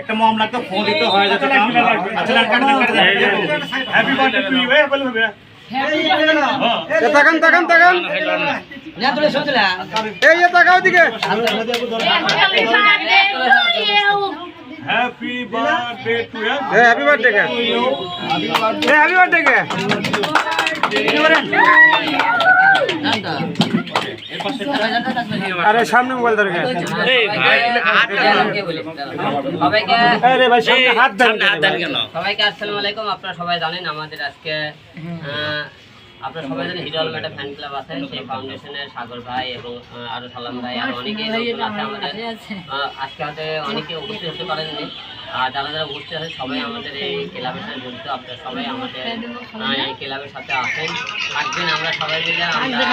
একটা মম লাগতো ফোন দিতে হয় যাতে আচ্ছা cut cut happy birthday to you এ বলে হবে। তাকান তাকান তাকান। এই তাকাও দিকে হ্যাপি বার্থডে টু ইউ এ হ্যাপি বার্থডে কে? হ্যাপি বার্থডে কে? আরে সামনে মোবাইল ধরে কে? সবাইকে এই ভাই সামনে হাত দেন সবাইকে আসসালামু আলাইকুম। আপনারা সবাই জানেন আমাদের আজকে আহ, আপনারা সবাই জানেন হিরো আলম একটা ফ্যান ক্লাব আছে। সেই ফাউন্ডেশনের সাগর ভাই এবং আরও সালাম ভাই আর অনেকে আছে আমাদের আজকে হয়তো অনেকে উপস্থিত হতে পারেননি। আর যারা যারা উপস্থিত আছে সবাই আমাদের এই ক্লাবের সাথে জড়িত। আপনারা সবাই আমাদের এই ক্লাবের সাথে আসেন থাকবেন আমরা সবাই মিলে। আমরা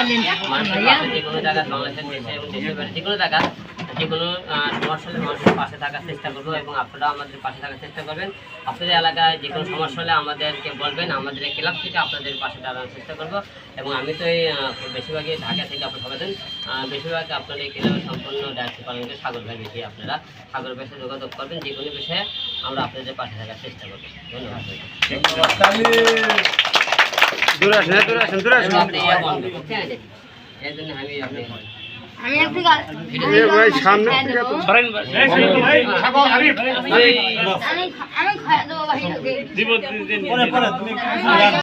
মানুষের যে কোনো জায়গায় বাংলাদেশের দেশে এবং দেশের বাইরে যে কোনো জায়গা যে কোনো সমস্যা হলে মানুষের পাশে থাকার চেষ্টা করব এবং আপনারা আমাদের পাশে থাকার চেষ্টা করবেন। আপনাদের এলাকায় যে কোনো সমস্যা হলে আমাদেরকে বলবেন আমাদের এই ক্লাব থেকে আপনাদের পাশে দাঁড়ানোর চেষ্টা করব। এবং আমি তো এই বেশিরভাগই ঢাকা থেকে আপনার সবাই বেশিরভাগ আপনার এই ক্লাবের সম্পূর্ণ দায়িত্ব পালন করে সাগর ভাই বেশি আপনারা সাগর ভাইয়ের সাথে যোগাযোগ করবেন যে কোনো বিষয়ে আমরা আপনাদের পাশে থাকার চেষ্টা করব। ধন্যবাদ দূরে আসেন এ দূরে আসেন দূরে আসেন। আপনি বন্ধ করতে হবে নাকি? এর জন্য আমি আপনি আমি একটু ভাই সামনে থেকে তো এই আরিফ আমি আমি খাওয়া দেবো বাহিরে পরে পরে তুমি